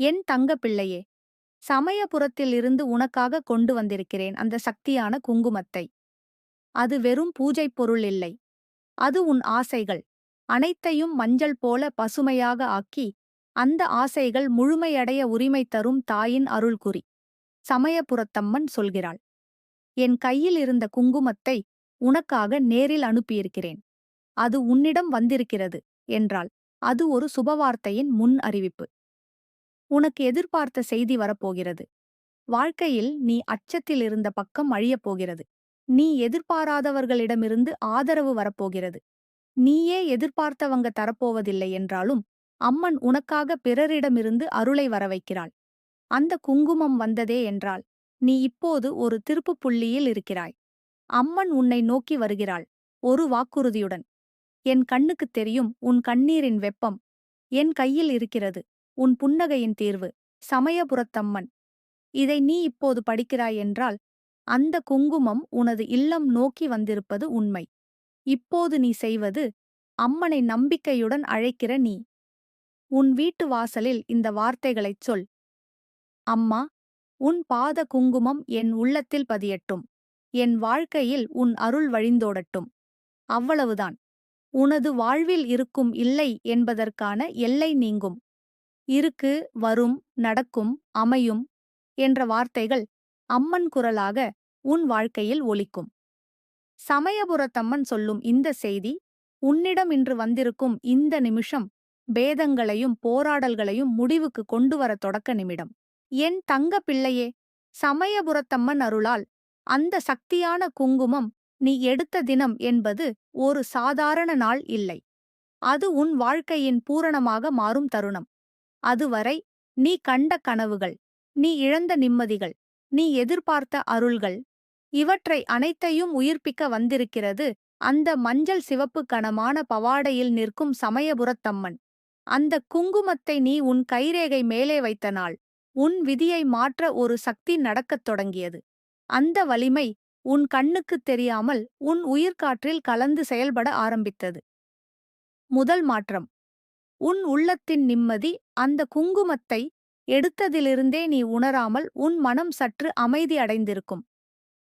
என் தங்க பிள்ளையே சமயபுரத்தில் இருந்து உனக்காக கொண்டு வந்திருக்கிறேன் அந்த சக்தியான குங்குமத்தை. அது வெறும் பூஜைப் பொருள் இல்லை. அது உன் ஆசைகள். அனைத்தையும் மஞ்சள் போல பசுமையாக ஆக்கி அந்த ஆசைகள் முழுமையடைய உரிமை தரும் தாயின் அருள்குறி சமயபுரத்தம்மன் சொல்கிறாள். என் கையில் இருந்த குங்குமத்தை உனக்காக நேரில் அனுப்பியிருக்கிறேன். அது உன்னிடம் வந்திருக்கிறது என்றாள். அது ஒரு சுபவார்த்தையின் முன் அறிவிப்பு. உனக்கு எதிர்பார்த்த செய்தி வரப்போகிறது. வாழ்க்கையில் நீ அச்சத்தில் இருந்த பக்கம் அழியப் போகிறது. நீ எதிர்பாராதவர்களிடமிருந்து ஆதரவு வரப்போகிறது. நீயே எதிர்பார்த்தவங்க தரப்போவதில்லை என்றாலும் அம்மன் உனக்காக பிறரிடமிருந்து அருளை வரவைக்கிறாள். அந்த குங்குமம் வந்ததே என்றால் நீ இப்போது ஒரு திருப்புப் புள்ளியில் இருக்கிறாய். அம்மன் உன்னை நோக்கி வருகிறாள் ஒரு வாக்குறுதியுடன். என் கண்ணுக்குத் தெரியும் உன் கண்ணீரின் வெப்பம். என் கையில் இருக்கிறது. உன் புன்னகையின் தீர்வு. சமயபுரத்தம்மன். இதை நீ இப்போது படிக்கிறாய் என்றால் அந்த குங்குமம் உனது இல்லம் நோக்கி வந்திருப்பது உண்மை. இப்போது நீ செய்வது அம்மனை நம்பிக்கையுடன் அழைக்கிற நீ. உன் வீட்டு வாசலில் இந்த வார்த்தைகளைச் சொல். அம்மா உன் பாத குங்குமம் என் உள்ளத்தில் பதியட்டும். என் வாழ்க்கையில் உன் அருள் வழிந்தோடட்டும். அவ்வளவுதான். உனது வாழ்வில் இருக்கும் இல்லை என்பதற்கான எல்லை நீங்கும். இருக்கு வரும் நடக்கும் அமையும் என்ற வார்த்தைகள் அம்மன் குரலாக உன் வாழ்க்கையில் ஒலிக்கும். சமயபுரத்தம்மன் சொல்லும் இந்த செய்தி உன்னிடம் இன்று வந்திருக்கும் இந்த நிமிஷம் பேதங்களையும் போராடல்களையும் முடிவுக்கு கொண்டு வர தொடக்க நிமிடம். என் தங்க பிள்ளையே சமயபுரத்தம்மன் அருளால் அந்த சக்தியான குங்குமம் நீ எடுத்த தினம் என்பது ஒரு சாதாரண நாள் இல்லை. அது உன் வாழ்க்கையின் பூரணமாக மாறும் தருணம். அதுவரை நீ கண்ட கனவுகள் நீ இழந்த நிம்மதிகள் நீ எதிர்பார்த்த அருள்கள் இவற்றை அனைத்தையும் உயிர்ப்பிக்க வந்திருக்கிறது அந்த மஞ்சள் சிவப்பு கனமான பவாடையில் நிற்கும் சமயபுரத்தம்மன். அந்த குங்குமத்தை நீ உன் கைரேகை மேலே வைத்த நாள் உன் விதியை மாற்ற ஒரு சக்தி நடக்கத் தொடங்கியது. அந்த வலிமை உன் கண்ணுக்குத் தெரியாமல் உன் உயிர்காற்றில் கலந்து செயல்பட ஆரம்பித்தது. முதல் மாற்றம். உன் உள்ளத்தின் நிம்மதி அந்த குங்குமத்தை எடுத்ததிலிருந்தே நீ உணராமல் உன் மனம் சற்று அமைதி அடைந்திருக்கும்.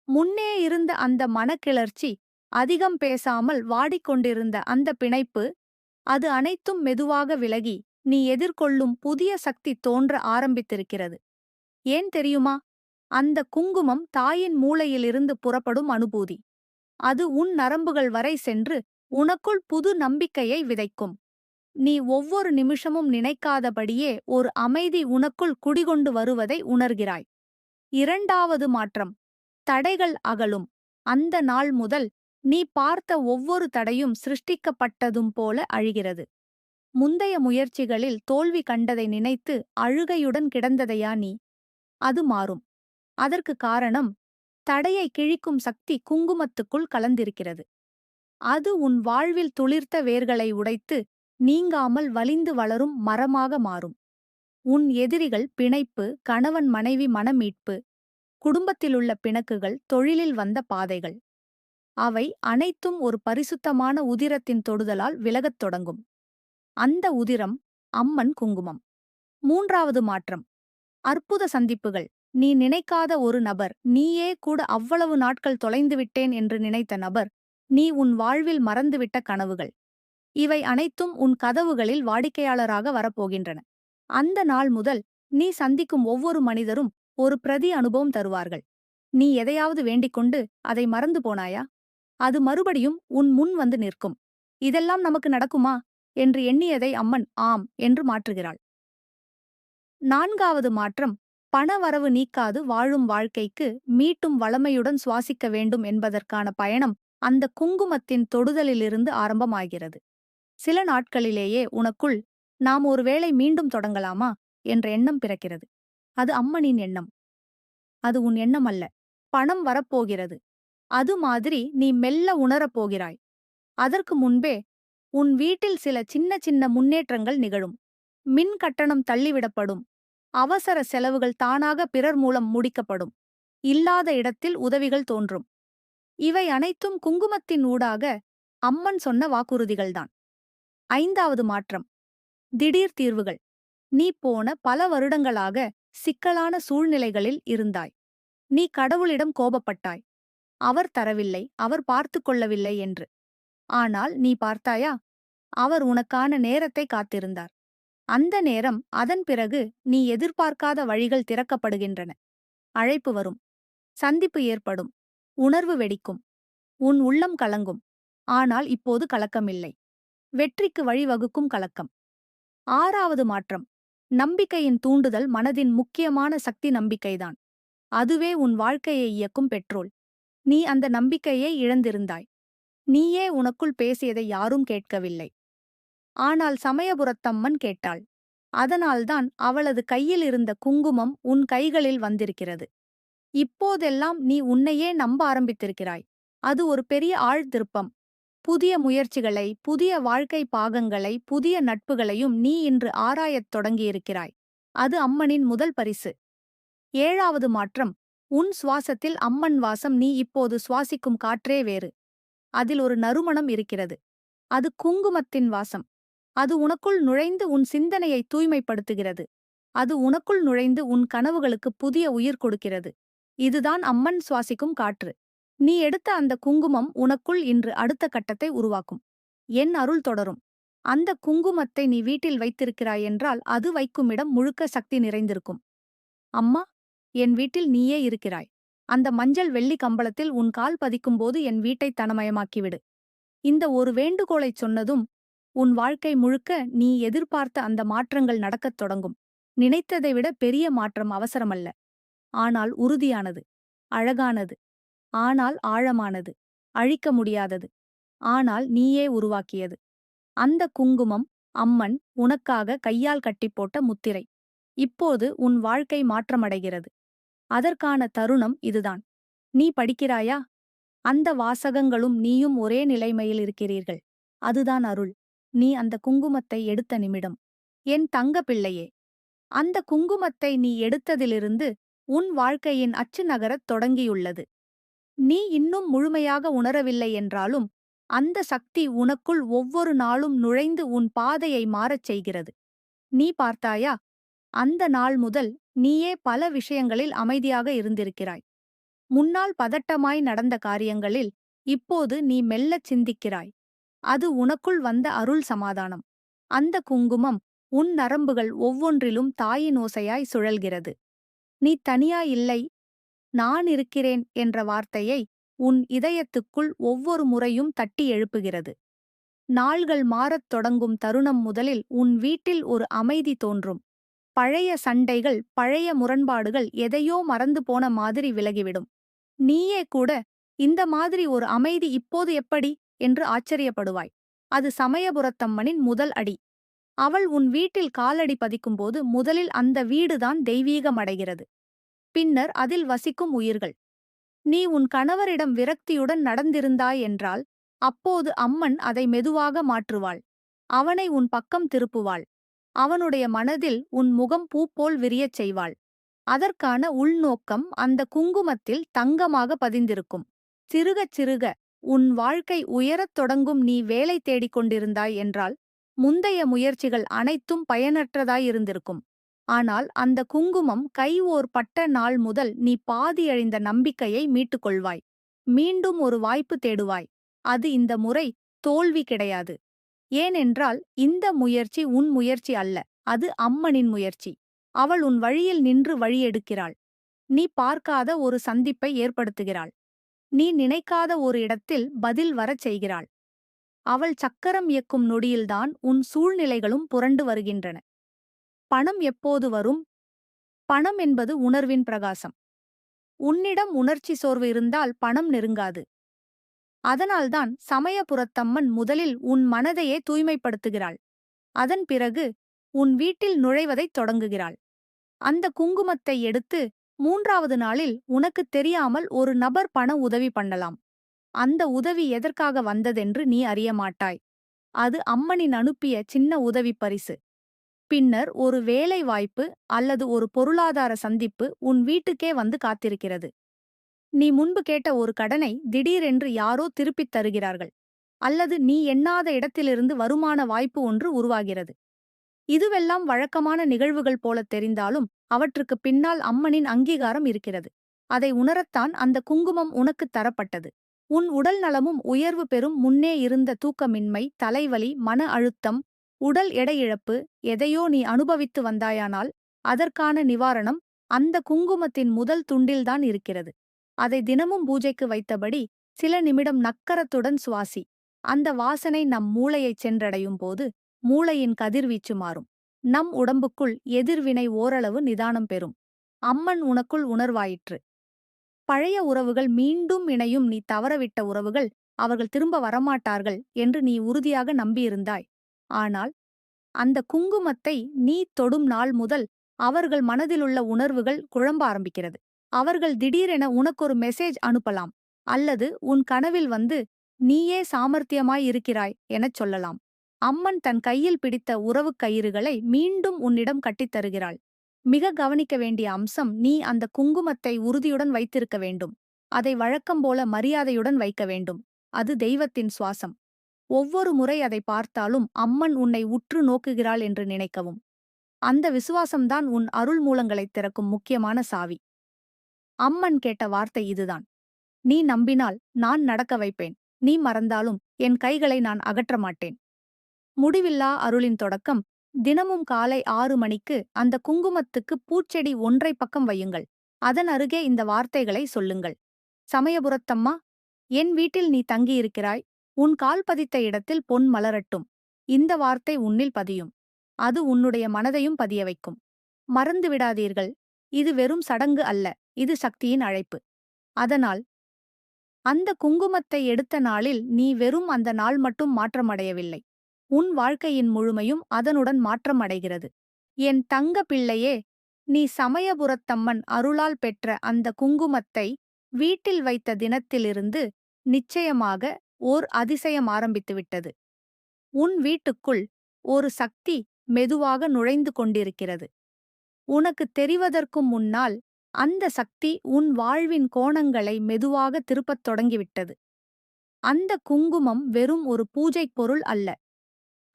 முன்னே இருந்த அந்த மனக்கிளர்ச்சி அதிகம் பேசாமல் வாடிக்கொண்டிருந்த அந்த பிணைப்பு அது அனைத்தும் மெதுவாக விலகி நீ எதிர்கொள்ளும் புதிய சக்தி தோன்ற ஆரம்பித்திருக்கிறது. ஏன் தெரியுமா? அந்த குங்குமம் தாயின் மூளையிலிருந்து புறப்படும் அனுபூதி. அது உன் நரம்புகள் வரை சென்று உனக்குள் புது நம்பிக்கையை விதைக்கும். நீ ஒவ்வொரு நிமிஷமும் நினைக்காதபடியே ஒரு அமைதி உனக்குள் குடிகொண்டு வருவதை உணர்கிறாய். இரண்டாவது மாற்றம். தடைகள் அகலும். அந்த நாள் முதல் நீ பார்த்த ஒவ்வொரு தடையும் சிருஷ்டிக்கப்பட்டதும் போல அழிகிறது. முந்தைய முயற்சிகளில் தோல்வி கண்டதை நினைத்து அழுகையுடன் கிடந்ததையா நீ? அது மாறும். அதற்கு காரணம் தடையை கிழிக்கும் சக்தி குங்குமத்துக்குள் கலந்திருக்கிறது. அது உன் வாழ்வில் துளிர்த்த வேர்களை உடைத்து நீங்காமல் வலிந்து வளரும் மரமாக மாறும். உன் எதிரிகள் பிணைப்பு கணவன் மனைவி மனமீட்பு குடும்பத்திலுள்ள பிணக்குகள் தொழிலில் வந்த பாதைகள். அவை அனைத்தும் ஒரு பரிசுத்தமான உதிரத்தின் தொடுதலால் விலகத் தொடங்கும். அந்த உதிரம் அம்மன் குங்குமம். மூன்றாவது மாற்றம். அற்புத சந்திப்புகள். நீ நினைக்காத ஒரு நபர் நீயே கூட அவ்வளவு நாட்கள் தொலைந்துவிட்டேன் என்று நினைத்த நபர் நீ உன் வாழ்வில் மறந்துவிட்ட கனவுகள். இவை அனைத்தும் உன் கதவுகளில் வாடிக்கையாளராக வரப்போகின்றன. அந்த நாள் முதல் நீ சந்திக்கும் ஒவ்வொரு மனிதரும் ஒரு பிரதி அனுபவம் தருவார்கள். நீ எதையாவது வேண்டிக்கொண்டு அதை மறந்து போனாயா? அது மறுபடியும் உன் முன் வந்து நிற்கும். இதெல்லாம் நமக்கு நடக்குமா? என்று எண்ணியதை அம்மன் ஆம் என்று மாற்றுகிறாள். நான்காவது மாற்றம் பணவரவு நீக்காது வாழும் வாழ்க்கைக்கு மீட்டும் வளமையுடன் சுவாசிக்க வேண்டும் என்பதற்கான பயணம் அந்த குங்குமத்தின் தொடுதலிலிருந்து ஆரம்பமாகிறது. சில நாட்களிலேயே உனக்குள் நாம் ஒருவேளை மீண்டும் தொடங்கலாமா? என்ற எண்ணம் பிறக்கிறது. அது அம்மனின் எண்ணம். அது உன் எண்ணம் அல்ல. பணம் வரப்போகிறது. அது மாதிரி நீ மெல்ல உணரப் போகிறாய் அதற்கு முன்பே உன் வீட்டில் சில சின்ன சின்ன முன்னேற்றங்கள் நிகழும். மின் கட்டணம் தள்ளிவிடப்படும். அவசர செலவுகள் தானாக பிறர் மூலம் முடிக்கப்படும். இல்லாத இடத்தில் உதவிகள் தோன்றும். இவை அனைத்தும் குங்குமத்தின் ஊடாக அம்மன் சொன்ன வாக்குறுதிகள்தான். ஐந்தாவது மாற்றம். திடீர் தீர்வுகள். நீ போன பல வருடங்களாக சிக்கலான சூழ்நிலைகளில் இருந்தாய். நீ கடவுளிடம் கோபப்பட்டாய். அவர் தரவில்லை அவர் பார்த்து கொள்ளவில்லை என்று. ஆனால் நீ பார்த்தாயா? அவர் உனக்கான நேரத்தை காத்திருந்தார். அந்த நேரம் அதன் பிறகு நீ எதிர்பார்க்காத வழிகள் திறக்கப்படுகின்றன. அழைப்பு வரும். சந்திப்பு ஏற்படும். உணர்வு வெடிக்கும். உன் உள்ளம் கலங்கும். ஆனால் இப்போது கலக்கமில்லை. வெற்றிக்கு வழிவகுக்கும் கலக்கம். ஆறாவது மாற்றம். நம்பிக்கையின் தூண்டுதல் மனதின் முக்கியமான சக்தி நம்பிக்கைதான். அதுவே உன் வாழ்க்கையை இயக்கும் பெட்ரோல். நீ அந்த நம்பிக்கையை இழந்திருந்தாய். நீயே உனக்குள் பேசியதை யாரும் கேட்கவில்லை. ஆனால் சமயபுரத்தம்மன் கேட்டாள். அதனால்தான் அவளது கையில் இருந்த குங்குமம் உன் கைகளில் வந்திருக்கிறது. இப்போதெல்லாம் நீ உன்னையே நம்ப ஆரம்பித்திருக்கிறாய். அது ஒரு பெரிய ஆழ்திருப்பம். புதிய முயற்சிகளை புதிய வாழ்க்கை பாகங்களை புதிய நட்புகளையும் நீ இன்று ஆராயத் தொடங்கியிருக்கிறாய். அது அம்மனின் முதல் பரிசு. ஏழாவது மாற்றம். உன் சுவாசத்தில் அம்மன் வாசம் நீ இப்போது சுவாசிக்கும் காற்றே வேறு. அதில் ஒரு நறுமணம் இருக்கிறது. அது குங்குமத்தின் வாசம். அது உனக்குள் நுழைந்து உன் சிந்தனையை தூய்மைப்படுத்துகிறது. அது உனக்குள் நுழைந்து உன் கனவுகளுக்கு புதிய உயிர் கொடுக்கிறது. இதுதான் அம்மன் சுவாசிக்கும் காற்று. நீ எடுத்த அந்த குங்குமம் உனக்குள் இன்று அடுத்த கட்டத்தை உருவாக்கும். என் அருள் தொடரும். அந்த குங்குமத்தை நீ வீட்டில் வைத்திருக்கிறாய் என்றால் அது வைக்குமிடம் முழுக்க சக்தி நிறைந்திருக்கும். அம்மா என் வீட்டில் நீயே இருக்கிறாய். அந்த மஞ்சள் வெள்ளி கம்பளத்தில் உன் கால் பதிக்கும்போது என் வீட்டை தனமயமாக்கிவிடு. இந்த ஒரு வேண்டுகோளைச் சொன்னதும் உன் வாழ்க்கை முழுக்க நீ எதிர்பார்த்த அந்த மாற்றங்கள் நடக்கத் தொடங்கும். நினைத்ததை விட பெரிய மாற்றம் அவசரமல்ல. ஆனால் உறுதியானது அழகானது. ஆனால் ஆழமானது அழிக்க முடியாதது. ஆனால் நீயே உருவாக்கியது. அந்த குங்குமம் அம்மன் உனக்காக கையால் கட்டிப்போட்ட முத்திரை. இப்போது உன் வாழ்க்கை மாற்றமடைகிறது. அதற்கான தருணம் இதுதான். நீ படிக்கிறாயா? அந்த வாசகங்களும் நீயும் ஒரே நிலைமையில் இருக்கிறீர்கள். அதுதான் அருள். நீ அந்த குங்குமத்தை எடுத்த நிமிடம். என் தங்க பிள்ளையே! அந்த குங்குமத்தை நீ எடுத்ததிலிருந்து உன் வாழ்க்கையின் அச்சு நகரத் தொடங்கியுள்ளது. நீ இன்னும் முழுமையாக உணரவில்லை என்றாலும் அந்த சக்தி உனக்குள் ஒவ்வொரு நாளும் நுழைந்து உன் பாதையை மாறச் செய்கிறது. நீ பார்த்தாயா? அந்த நாள் முதல் நீயே பல விஷயங்களில் அமைதியாக இருந்திருக்கிறாய். முன்னால் பதட்டமாய் நடந்த காரியங்களில் இப்போது நீ மெல்லச் சிந்திக்கிறாய். அது உனக்குள் வந்த அருள் சமாதானம். அந்த குங்குமம் உன் நரம்புகள் ஒவ்வொன்றிலும் தாயின் ஓசையாய் சுழல்கிறது. நீ தனியா இல்லை நான் இருக்கிறேன் என்ற வார்த்தையை உன் இதயத்துக்குள் ஒவ்வொரு முறையும் தட்டி எழுப்புகிறது. நாள்கள் மாறத் தொடங்கும் தருணம் முதலில் உன் வீட்டில் ஒரு அமைதி தோன்றும். பழைய சண்டைகள் பழைய முரண்பாடுகள் எதையோ மறந்து போன மாதிரி விலகிவிடும். நீயே கூட இந்த மாதிரி ஒரு அமைதி இப்போது எப்படி என்று ஆச்சரியப்படுவாய். அது சமயபுரத்தம்மனின் முதல் அடி. அவள் உன் வீட்டில் காலடி பதிக்கும்போது முதலில் அந்த வீடுதான் தெய்வீகமடைகிறது. பின்னர் அதில் வசிக்கும் உயிர்கள். நீ உன் கணவரிடம் விரக்தியுடன் நடந்திருந்தாய் என்றால் அப்போது அம்மன் அதை மெதுவாக மாற்றுவாள். அவனை உன் பக்கம் திருப்புவாள். அவனுடைய மனதில் உன் முகம் பூப்போல் விரியச் செய்வாள். அதற்கான உள்நோக்கம் அந்த குங்குமத்தில் தங்கமாக பதிந்திருக்கும். சிறுகச் சிறுக உன் வாழ்க்கை உயரத் தொடங்கும் நீ வேலை தேடிக் கொண்டிருந்தாய் என்றால் முந்தைய முயற்சிகள் அனைத்தும் பயனற்றதாயிருந்திருக்கும் ஆனால் அந்த குங்குமம் கை ஓர் பட்ட நாள் முதல் நீ பாதியழிந்த நம்பிக்கையை மீட்டுக்கொள்வாய். மீண்டும் ஒரு வாய்ப்பு தேடுவாய். அது இந்த முறை தோல்வி கிடையாது. ஏனென்றால் இந்த முயற்சி உன் முயற்சி அல்ல அது அம்மனின் முயற்சி. அவள் உன் வழியில் நின்று வழியெடுக்கிறாள். நீ பார்க்காத ஒரு சந்திப்பை ஏற்படுத்துகிறாள். நீ நினைக்காத ஒரு இடத்தில் பதில் வரச் செய்கிறாள். அவள் சக்கரம் இயக்கும் நொடியில்தான் உன் சூழ்நிலைகளும் புரண்டு வருகின்றன. பணம் எப்போது வரும்? பணம் என்பது உணர்வின் பிரகாசம். உன்னிடம் உணர்ச்சி சோர்வு இருந்தால் பணம் நெருங்காது. அதனால்தான் சமயபுரத்தம்மன் முதலில் உன் மனதையே தூய்மைப்படுத்துகிறாள். அதன் பிறகு உன் வீட்டில் நுழைவதைத் தொடங்குகிறாள். அந்த குங்குமத்தை எடுத்து மூன்றாவது நாளில் உனக்குத் தெரியாமல் ஒரு நபர் பண உதவி பண்ணலாம். அந்த உதவி எதற்காக வந்ததென்று நீ அறிய மாட்டாய். அது அம்மனின் அனுப்பிய சின்ன உதவி பரிசு. பின்னர் ஒரு வேலை வாய்ப்பு அல்லது ஒரு பொருளாதார சந்திப்பு உன் வீட்டுக்கே வந்து காத்திருக்கிறது. நீ முன்பு கேட்ட ஒரு கடனை திடீரென்று யாரோ திருப்பித் தருகிறார்கள். அல்லது நீ எண்ணாத இடத்திலிருந்து வருமான வாய்ப்பு ஒன்று உருவாகிறது. இதுவெல்லாம் வழக்கமான நிகழ்வுகள் போலத் தெரிந்தாலும் அவற்றுக்கு பின்னால் அம்மனின் அங்கீகாரம் இருக்கிறது. அதை உணரத்தான் அந்த குங்குமம் உனக்குத் தரப்பட்டது. உன் உடல் நலமும் உயர்வு பெறும் முன்னே இருந்த தூக்கமின்மை தலைவலி மன அழுத்தம் உடல் எடையிழப்பு எதையோ நீ அனுபவித்து வந்தாயானால் அதற்கான நிவாரணம் அந்த குங்குமத்தின் முதல் துண்டில்தான் இருக்கிறது. அதை தினமும் பூஜைக்கு வைத்தபடி சில நிமிடம் நக்கரத்துடன் சுவாசி. அந்த வாசனை நம் மூளையைச் சென்றடையும் போது மூளையின் கதிர்வீச்சு மாறும். நம் உடம்புக்குள் எதிர்வினை ஓரளவு நிதானம் பெறும். அம்மன் உனக்குள் உணர்வாயிற்று. பழைய உறவுகள் மீண்டும் இணையும் நீ தவறவிட்ட உறவுகள் அவர்கள் திரும்ப வரமாட்டார்கள் என்று நீ உறுதியாக நம்பியிருந்தாய். ஆனால் அந்த குங்குமத்தை நீ தொடும் நாள் முதல் அவர்கள் மனதிலுள்ள உணர்வுகள் குழம்ப ஆரம்பிக்கிறது. அவர்கள் திடீரென உனக்கொரு மெசேஜ் அனுப்பலாம் அல்லது உன் கனவில் வந்து நீயே சாமர்த்தியமாய் இருக்கிறாய் எனச் சொல்லலாம். அம்மன் தன் கையில் பிடித்த உறவுக் கயிறுகளை மீண்டும் உன்னிடம் கட்டித் தருகிறாள். மிக கவனிக்க வேண்டிய அம்சம் நீ அந்த குங்குமத்தை உறுதியுடன் வைத்திருக்க வேண்டும். அதை வழக்கம் போல மரியாதையுடன் வைக்க வேண்டும். அது தெய்வத்தின் சுவாசம். ஒவ்வொரு முறை அதை பார்த்தாலும் அம்மன் உன்னை உற்று நோக்குகிறாள் என்று நினைக்கவும். அந்த விசுவாசம்தான் உன் அருள் மூலங்களைத் திறக்கும் முக்கியமான சாவி. அம்மன் கேட்ட வார்த்தை இதுதான். நீ நம்பினால் நான் நடக்க வைப்பேன். நீ மறந்தாலும் என் கைகளை நான் அகற்ற மாட்டேன். முடிவில்லா அருளின் தொடக்கம் தினமும் காலை ஆறு மணிக்கு அந்த குங்குமத்துக்கு பூச்செடி ஒன்றை பக்கம் வையுங்கள். அதன் அருகே இந்த வார்த்தைகளை சொல்லுங்கள். சமயபுரத்தம்மா என் வீட்டில் நீ தங்கியிருக்கிறாய். உன் கால் பதித்த இடத்தில் பொன் மலரட்டும். இந்த வார்த்தை உன்னில் பதியும். அது உன்னுடைய மனதையும் பதிய வைக்கும். மறந்து விடாதீர்கள். இது வெறும் சடங்கு அல்ல. இது சக்தியின் அழைப்பு. அதனால் அந்த குங்குமத்தை எடுத்த நாளில் நீ வெறும் அந்த நாள் மட்டும் மாற்றமடையவில்லை. உன் வாழ்க்கையின் முழுமையும் அதனுடன் மாற்றம் அடைகிறது என் தங்க பிள்ளையே நீ சமயபுரத்தம்மன் அருளால் பெற்ற அந்த குங்குமத்தை வீட்டில் வைத்த தினத்திலிருந்து நிச்சயமாக ஓர் அதிசயம் ஆரம்பித்துவிட்டது உன் வீட்டுக்குள் ஒரு சக்தி மெதுவாக நுழைந்து கொண்டிருக்கிறது. உனக்குத் தெரிவதற்கும் முன்னால் அந்த சக்தி உன் வாழ்வின் கோணங்களை மெதுவாக திருப்பத் தொடங்கிவிட்டது. அந்த குங்குமம் வெறும் ஒரு பூஜைப் பொருள் அல்ல.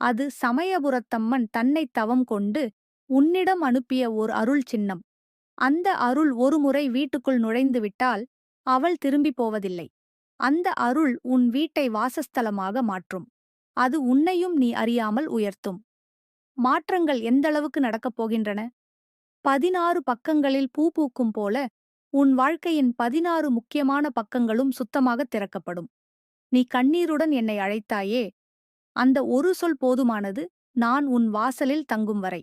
அது சமயபுரத்தம்மன் தன்னை தவம் கொண்டு உன்னிடம் அனுப்பிய ஓர் அருள் சின்னம். அந்த அருள் ஒருமுறை வீட்டுக்குள் நுழைந்துவிட்டால் அவள் திரும்பி போவதில்லை. அந்த அருள் உன் வீட்டை வாசஸ்தலமாக மாற்றும். அது உன்னையும் நீ அறியாமல் உயர்த்தும். மாற்றங்கள் எந்தளவுக்கு நடக்கப் போகின்றன? பதினாறு பக்கங்களில் பூ பூக்கும் போல உன் வாழ்க்கையின் பதினாறு முக்கியமான பக்கங்களும் சுத்தமாகத் திறக்கப்படும். நீ கண்ணீருடன் என்னை அழைத்தாயே அந்த ஒரு சொல் போதுமானது நான் உன் வாசலில் தங்கும் வரை.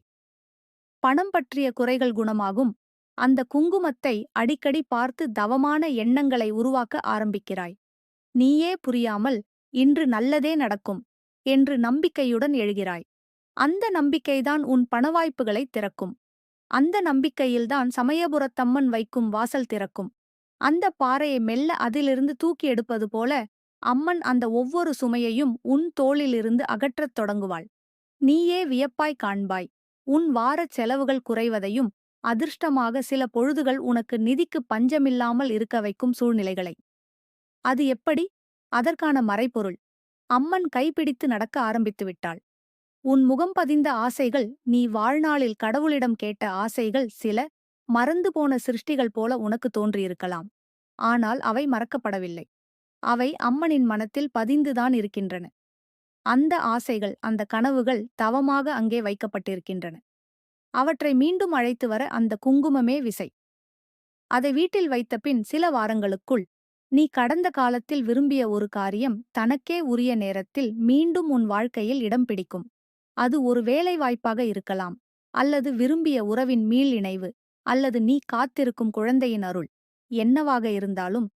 பணம் பற்றிய குறைகள் குணமாகும். அந்த குங்குமத்தை அடிக்கடி பார்த்து தவமான எண்ணங்களை உருவாக்க ஆரம்பிக்கிறாய். நீயே புரியாமல் இன்று நல்லதே நடக்கும் என்று நம்பிக்கையுடன் எழுகிறாய். அந்த நம்பிக்கைதான் உன் பணவாய்ப்புகளை திறக்கும். அந்த நம்பிக்கையில்தான் சமயபுரத்தம்மன் வைக்கும் வாசல் திறக்கும். அந்த பாறையை மெல்ல அதிலிருந்து தூக்கி எடுப்பது போல அம்மன் அந்த ஒவ்வொரு சுமையையும் உன் தோளிலிருந்து அகற்றத் தொடங்குவாள். நீயே வியப்பாய் காண்பாய். உன் வாரச் செலவுகள் குறைவதையும் அதிர்ஷ்டமாக சில பொழுதுகள் உனக்கு நிதிக்கு பஞ்சமில்லாமல் இருக்க வைக்கும் சூழ்நிலைகளை. அது எப்படி? அதற்கான மறைபொருள். அம்மன் கைப்பிடித்து நடக்க ஆரம்பித்து விட்டாள். உன் முகம் பதிந்த ஆசைகள் நீ வாழ்நாளில் கடவுளிடம் கேட்ட ஆசைகள் சில மறந்து போன சிருஷ்டிகள் போல உனக்கு தோன்றியிருக்கலாம். ஆனால் அவை மறக்கப்படவில்லை. அவை அம்மனின் மனத்தில் பதிந்துதான் இருக்கின்றன. அந்த ஆசைகள் அந்த கனவுகள் தவமாக அங்கே வைக்கப்பட்டிருக்கின்றன. அவற்றை மீண்டும் அழைத்து வர அந்த குங்குமமே விசை. அதை வீட்டில் வைத்த பின் சில வாரங்களுக்குள் நீ கடந்த காலத்தில் விரும்பிய ஒரு காரியம் தனக்கே உரிய நேரத்தில் மீண்டும் உன் வாழ்க்கையில் இடம் பிடிக்கும். அது ஒரு வேலை வாய்ப்பாக இருக்கலாம். அல்லது விரும்பிய உறவின் மீள் இணைவு அல்லது நீ காத்திருக்கும் குழந்தையின் அருள். என்னவாக இருந்தாலும்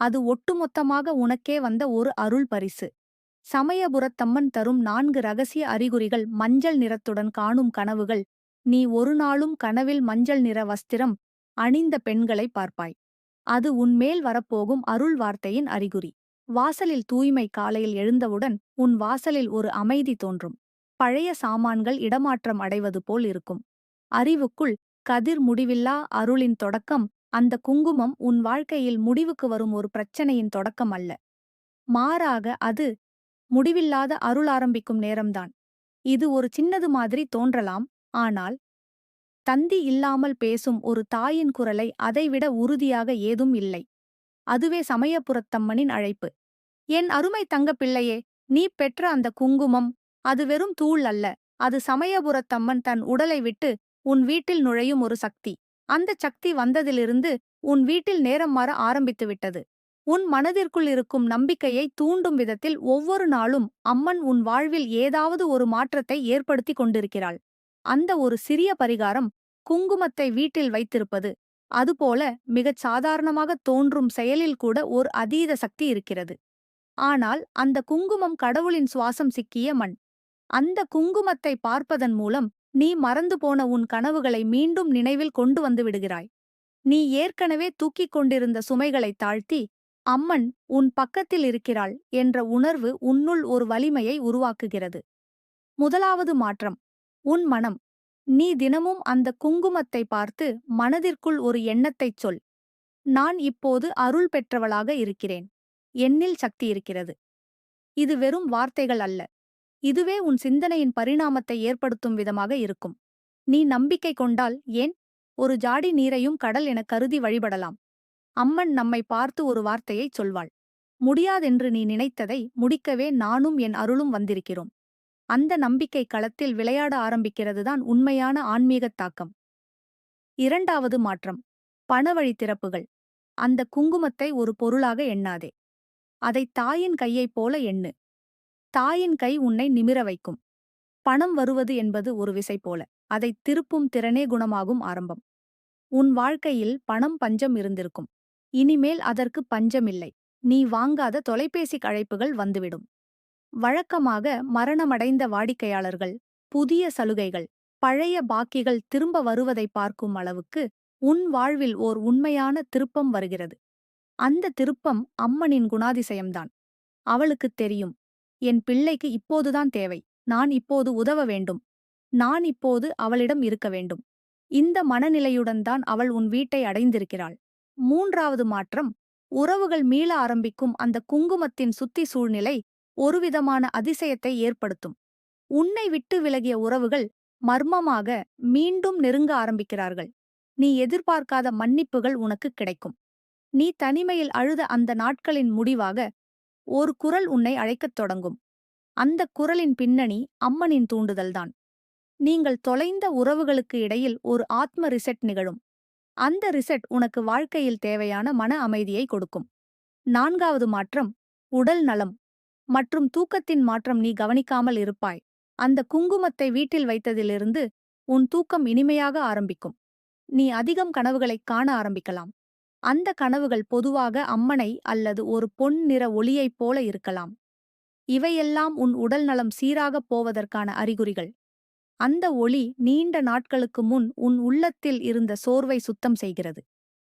அது ஒட்டுமொத்தமாக உனக்கே வந்த ஒரு அருள் பரிசு. சமயபுரத்தம்மன் தரும் நான்கு ரகசிய அறிகுறிகள் மஞ்சள் நிறத்துடன் காணும் கனவுகள். நீ ஒரு நாளும் கனவில் மஞ்சள் நிற வஸ்திரம் அணிந்த பெண்களை பார்ப்பாய். அது உன்மேல் வரப்போகும் அருள் வார்த்தையின் அறிகுறி. வாசலில் தூய்மை காலையில் எழுந்தவுடன் உன் வாசலில் ஒரு அமைதி தோன்றும். பழைய சாமான்கள் இடமாற்றம் அடைவது போல் இருக்கும். அறிவுக்குள் கதிர் முடிவில்லா அருளின் தொடக்கம் அந்த குங்குமம் உன் வாழ்க்கையில் முடிவுக்கு வரும் ஒரு பிரச்சனையின் தொடக்கம் அல்ல. மாறாக அது முடிவில்லாத அருள் ஆரம்பிக்கும் நேரம்தான். இது ஒரு சின்னது மாதிரி தோன்றலாம் ஆனால் தந்தி இல்லாமல் பேசும் ஒரு தாயின் குரலை அதைவிட உறுதியாக ஏதும் இல்லை. அதுவே சமயபுரத்தம்மனின் அழைப்பு. என் அருமை தங்கப் பிள்ளையே நீ பெற்ற அந்த குங்குமம் அது வெறும் தூள் அல்ல. அது சமயபுரத்தம்மன் தன் உடலை விட்டு உன் வீட்டில் நுழையும் ஒரு சக்தி. அந்த சக்தி வந்ததிலிருந்து உன் வீட்டில் நேரம் மாற ஆரம்பித்துவிட்டது உன் மனதிற்குள் இருக்கும் நம்பிக்கையை தூண்டும் விதத்தில் ஒவ்வொரு நாளும் அம்மன் உன் வாழ்வில் ஏதாவது ஒரு மாற்றத்தை ஏற்படுத்திக் கொண்டிருக்கிறாள். அந்த ஒரு சிறிய பரிகாரம் குங்குமத்தை வீட்டில் வைத்திருப்பது. அதுபோல மிகச் சாதாரணமாக தோன்றும் செயலில் கூட ஓர் அதீத சக்தி இருக்கிறது. ஆனால் அந்த குங்குமம் கடவுளின் சுவாசம் சிக்கிய மண். அந்த குங்குமத்தை பார்ப்பதன் மூலம் நீ மறந்து போன உன் கனவுகளை மீண்டும் நினைவில் கொண்டு வந்து விடுகிறாய். நீ ஏற்கனவே தூக்கிக் கொண்டிருந்த சுமைகளை தாழ்த்தி அம்மன் உன் பக்கத்தில் இருக்கிறாள் என்ற உணர்வு உன்னுள் ஒரு வலிமையை உருவாக்குகிறது. முதலாவது மாற்றம். உன் மனம். நீ தினமும் அந்த குங்குமத்தை பார்த்து மனதிற்குள் ஒரு எண்ணத்தைச் சொல். நான் இப்போது அருள் பெற்றவளாக இருக்கிறேன். என்னில் சக்தி இருக்கிறது. இது வெறும் வார்த்தைகள் அல்ல. இதுவே உன் சிந்தனையின் பரிணாமத்தை ஏற்படுத்தும் விதமாக இருக்கும். நீ நம்பிக்கை கொண்டால் ஏன்? ஒரு ஜாடி நீரையும் கடல் என கருதி வழிபடலாம். அம்மன் நம்மை பார்த்து ஒரு வார்த்தையைச் சொல்வாள். முடியாதென்று நீ நினைத்ததை முடிக்கவே நானும் என் அருளும் வந்திருக்கிறோம். அந்த நம்பிக்கை களத்தில் விளையாட ஆரம்பிக்கிறதுதான் உண்மையான ஆன்மீகத் தாக்கம். இரண்டாவது மாற்றம் பணவழி திறப்புகள். அந்த குங்குமத்தை ஒரு பொருளாக எண்ணாதே. அதை தாயின் கையைப் போல எண்ணு. தாயின் கை உன்னை நிமிர வைக்கும். பணம் வருவது என்பது ஒரு விசை போல. அதை திருப்பும் திறனே குணமாகும் ஆரம்பம். உன் வாழ்க்கையில் பணம் பஞ்சம் இருந்திருக்கும். இனிமேல் அதற்கு பஞ்சமில்லை. நீ வாங்காத தொலைபேசி அழைப்புகள் வந்துவிடும். வழக்கமாக மரணமடைந்த வாடிக்கையாளர்கள் புதிய சலுகைகள் பழைய பாக்கிகள் திரும்ப வருவதை பார்க்கும் அளவுக்கு உன் வாழ்வில் ஓர் உண்மையான திருப்பம் வருகிறது. அந்த திருப்பம் அம்மனின் குணாதிசயம்தான். அவளுக்குத் தெரியும் என் பிள்ளைக்கு இப்போதுதான் தேவை. நான் இப்போது உதவ வேண்டும். நான் இப்போது அவளிடம் இருக்க வேண்டும். இந்த மனநிலையுடன் தான் அவள் உன் வீட்டை அடைந்திருக்கிறாள். மூன்றாவது மாற்றம் உறவுகள் மீள ஆரம்பிக்கும் அந்த குங்குமத்தின் சுத்தி சூழ்நிலை ஒருவிதமான அதிசயத்தை ஏற்படுத்தும். உன்னை விட்டு விலகிய உறவுகள் மர்மமாக மீண்டும் நெருங்க ஆரம்பிக்கிறார்கள். நீ எதிர்பார்க்காத மன்னிப்புகள் உனக்கு கிடைக்கும். நீ தனிமையில் அழுத அந்த நாட்களின் முடிவாக ஒரு குரல் உன்னை அழைக்கத் தொடங்கும். அந்த குரலின் பின்னணி அம்மனின் தூண்டுதல்தான். நீங்கள் தொலைந்த உறவுகளுக்கு இடையில் ஒரு ஆத்ம ரிசெட் நிகழும். அந்த ரிசெட் உனக்கு வாழ்க்கையில் தேவையான மன அமைதியை கொடுக்கும். நான்காவது மாற்றம் உடல் நலம். மற்றும் தூக்கத்தின் மாற்றம் நீ கவனிக்காமல் இருப்பாய். அந்த குங்குமத்தை வீட்டில் வைத்ததிலிருந்து உன் தூக்கம் இனிமையாக ஆரம்பிக்கும். நீ அதிகம் கனவுகளைக் காண ஆரம்பிக்கலாம். அந்த கனவுகள் பொதுவாக அம்மனை அல்லது ஒரு பொன் நிற ஒளியைப் போல இருக்கலாம். இவையெல்லாம் உன் உடல் நலம் சீராகப் போவதற்கான அறிகுறிகள். அந்த ஒளி நீண்ட நாட்களுக்கு முன் உன் உள்ளத்தில் இருந்த சோர்வை சுத்தம் செய்கிறது.